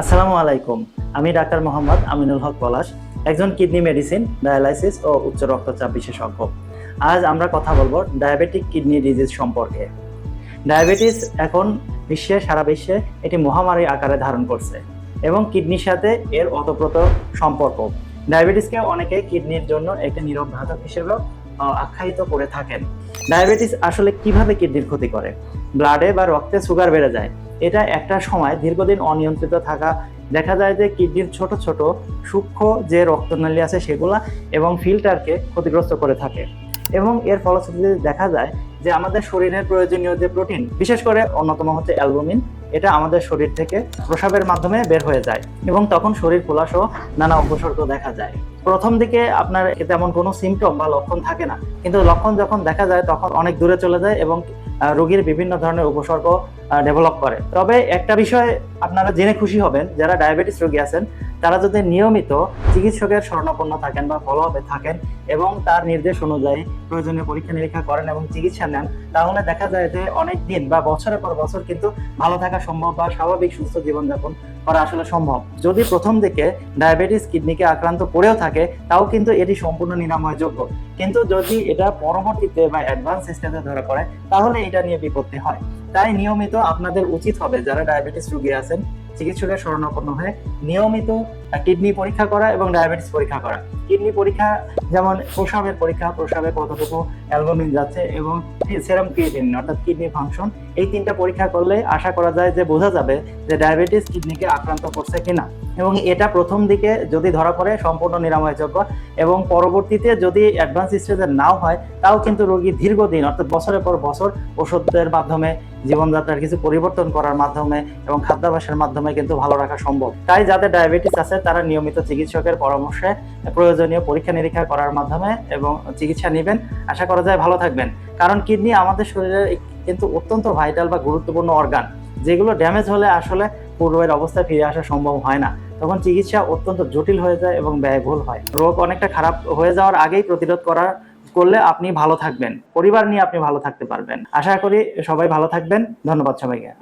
আসসালামু আলাইকুম। আমি ডাক্তার মোহাম্মদ আমিনুল হক পলাশ, একজন কিডনি মেডিসিন, ডায়ালাইসিস ও উচ্চ রক্তচাপ বিশেষজ্ঞ। আজ আমরা কথা বলব ডায়াবেটিক কিডনি ডিজিজ সম্পর্কে। ডায়াবেটিস এখন বিশ্বে, সারা বিশ্বে এটি মহামারী আকারে ধারণ করছে এবং কিডনির সাথে এর অতপ্রত সম্পর্ক। ডায়াবেটিসকে অনেকে কিডনির জন্য একটি নীরব ঘাতক হিসেবেও আখ্যায়িত করে থাকেন। ডায়াবেটিস আসলে কীভাবে কিডনির ক্ষতি করে? ব্লাডে বা রক্তে সুগার বেড়ে যায় এটা একটা সময় দীর্ঘদিন অনিয়ন্ত্রিত থাকা। দেখা যায় যে কিডনির ছোট ছোট সূক্ষ্ম যে রক্তনালী আছে সেগুলা এবং ফিল্টারকে ক্ষতিগ্রস্ত করে থাকে। এবং এর ফলশ্রুতিতে দেখা যায় যে আমাদের শরীরের প্রয়োজনীয় যে প্রোটিন, বিশেষ করে অন্যতম হচ্ছে অ্যালবুমিন, এটা আমাদের শরীর থেকে প্রসাবের মাধ্যমে বের হয়ে যায় এবং তখন শরীর খোলা সহ নানা উপসর্গ দেখা যায়। প্রথম দিকে আপনার তেমন কোনো সিমটম বা লক্ষণ থাকে না, কিন্তু লক্ষণ যখন দেখা যায় তখন অনেক দূরে চলে যায় এবং রোগীর বিভিন্ন ধরনের উপসর্গ ডেভেলপ করে। তবে একটা বিষয় আপনারা জেনে খুশি হবেন, যারা ডায়াবেটিস রোগী আছেন, তারা যদি নিয়মিত চিকিৎসকের শরণাপন্ন থাকেন বা ফলো আপে থাকেন এবং তার নির্দেশ অনুযায়ী প্রয়োজনীয় পরীক্ষা নিরীক্ষা করেন এবং চিকিৎসা নেন, তাহলে দেখা যায় যে অনেক দিন বা বছরের পর বছর কিন্তু ভালো থাকা সম্ভব বা স্বাভাবিক সুস্থ জীবনযাপন করা আসলে সম্ভব। যদি প্রথম দিকে ডায়াবেটিস কিডনিকে আক্রান্ত করেও থাকে, তাও কিন্তু এটি সম্পূর্ণ নিরাময়যোগ্য। কিন্তু যদি এটা পরবর্তীতে বা অ্যাডভান্স স্টেজে ধরা পড়ে, তাহলে এটা নিয়ে বিপত্তি হয়। তাই নিয়মিত আপনাদের উচিত হবে, যারা ডায়াবেটিস রোগী আছেন, চিকিৎসকের শরণাপন্ন হয়ে নিয়মিত কিডনি পরীক্ষা করা এবং ডায়াবেটিস পরীক্ষা করা। কিডনি পরীক্ষা যেমন প্রসাবের পরীক্ষা, প্রসাবে কতটুকু অ্যালবুমিন যাচ্ছে এবং সেরাম ক্রিয়েটিন অর্থাৎ কিডনি ফাংশন এই তিনটা পরীক্ষা করলে আশা করা যায় যে বোঝা যাবে যে ডায়াবেটিস কিডনিকে আক্রান্ত করছে কিনা। এবং এটা প্রথম দিকে যদি ধরা পড়ে সম্পূর্ণ নিরাময়যোগ্য এবং পরবর্তীতে যদি অ্যাডভান্স স্টেজের নাও হয়, তাও কিন্তু রোগী দীর্ঘদিন, অর্থাৎ বছরের পর বছর ওষুধের মাধ্যমে জীবনযাত্রার কিছু পরিবর্তন করার মাধ্যমে এবং খাদ্যাভ্যাসের মাধ্যমে কিন্তু ভালো রাখা সম্ভব। তাই যাদের ডায়াবেটিস আছে, তারা নিয়মিত চিকিৎসকের পরামর্শে প্রয়োজনীয় পরীক্ষা নিরীক্ষা করার মাধ্যমে এবং চিকিৎসা নেবেন। আশা করা যায় ভালো থাকবেন। কারণ কিডনি আমাদের শরীরের এক- কিন্তু অত্যন্ত ভাইটাল বা গুরুত্বপূর্ণ অর্গান যেগুলো ড্যামেজ হলে আসলে পূর্বের অবস্থায় ফিরে আসা সম্ভব হয় না। তখন চিকিৎসা অত্যন্ত জটিল হয়ে যায় এবং ব্যয়বহুল হয়। রোগ অনেকটা খারাপ হয়ে যাওয়ার আগেই প্রতিরোধ করা করলে আপনি ভালো থাকবেন। পরিবার নিয়ে আপনি ভালো থাকতে পারবেন। আশা করি সবাই ভালো থাকবেন। ধন্যবাদ সবাইকে।